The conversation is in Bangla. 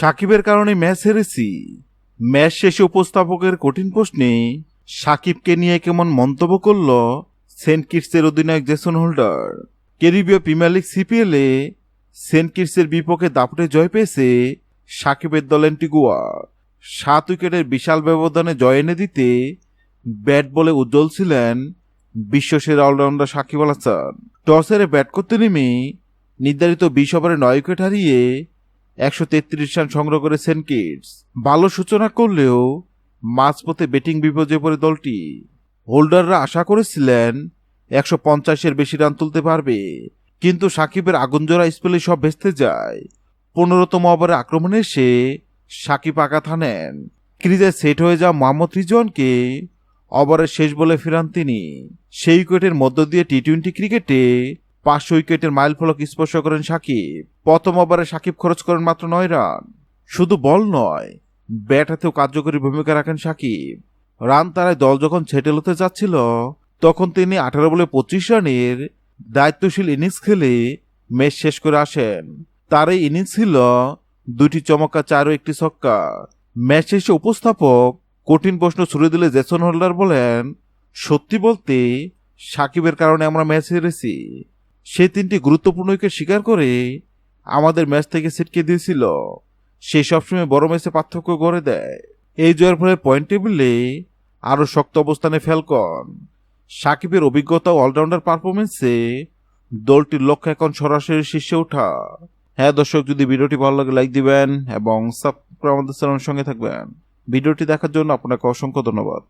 সাকিবের কারণে ম্যাচ হেরেছি। ম্যাচ শেষে উপস্থাপকের কঠিন প্রশ্নে সাকিবকে নিয়ে কেমন মন্তব্য করল সেন্ট কিটসের অধিনায়ক জেসন হোল্ডার। ক্যারিবীয় প্রিমিয়ার লিগ সিপিএলে সেন্ট কিটসের বিপক্ষে দাপটে জয় পেয়েছে সাকিবের দল অ্যান্টিগুয়া সাত উইকেটের বিশাল ব্যবধানে জয় এনে দিতে ব্যাট বলে উজ্জ্বল ছিলেন বিশ্বসেরা অলরাউন্ডার সাকিব আল হাসান। টসের ব্যাট করতে নেমে নির্ধারিত বিশ ওভারে নয় উইকেট হারিয়ে একশো তেত্রিশ রান সংগ্রহ করে সেন্ট কিটস। ভালো সূচনা করলেও মাঝপথে ব্যাটিং বিপর্যয়ে পড়ে দলটি। হোল্ডাররা আশা করেছিলেন একশো পঞ্চাশের বেশি রান তুলতে পারবে। কিন্তু সাকিবের আগুনজোড়া স্পেলে সব ভেস্তে যায়। পনেরোতম ওভারে আক্রমণে এসে সাকিব আঘাত হানেন। ক্রিজে সেট হয়ে যাওয়া মোহাম্মদ রিজওয়ানকে ওভারের শেষ বলে ফেরান তিনি। সেই উইকেটের মধ্য দিয়ে টি টোয়েন্টি ক্রিকেটে পাঁচশো উইকেটের মাইল ফলক স্পর্শ করেন সাকিব। প্রথম ওভারে সাকিব খরচ করেন মাত্র নয় রান। শুধু বল নয়, ব্যাট হাতেও কার্যকরী ভূমিকা রাখেন সাকিব। রান তারায় দল যখন ছেটে হতে যাচ্ছিল, তখন তিনি আঠারো বলে পঁচিশ রানের দায়িত্বশীল ইনিংস খেলে ম্যাচ শেষ করে আসেন। তার এই ইনিংস ছিল দুটি চমৎকার চার ও একটি ছক্কা। ম্যাচ শেষে উপস্থাপক কঠিন প্রশ্ন ছুড়ে দিলে জেসন হোল্ডার বলেন, সত্যি বলতে সাকিবের কারণে আমরা ম্যাচ হেরেছি। সে তিনটি গুরুত্বপূর্ণ উইকেট স্বীকার করে আমাদের ম্যাচ থেকে ছিটকে দিয়েছিল। সে সবসময় বড় ম্যাচে পার্থক্য করে দেয়। এই জয়ের ফলে পয়েন্ট টেবিলে আরও শক্ত অবস্থানে ফ্যালকন। সাকিবের অভিজ্ঞতা অলরাউন্ডার পারফরমেন্সে দলটির লক্ষ্য এখন সরাসরি শীর্ষে ওঠা। হ্যাঁ দর্শক, যদি ভিডিওটি ভালো লাগে, লাইক দিবেন এবং সাবস্ক্রাইব আমাদের চ্যানেলের সঙ্গে থাকবেন। ভিডিওটি দেখার জন্য আপনাকে অসংখ্য ধন্যবাদ।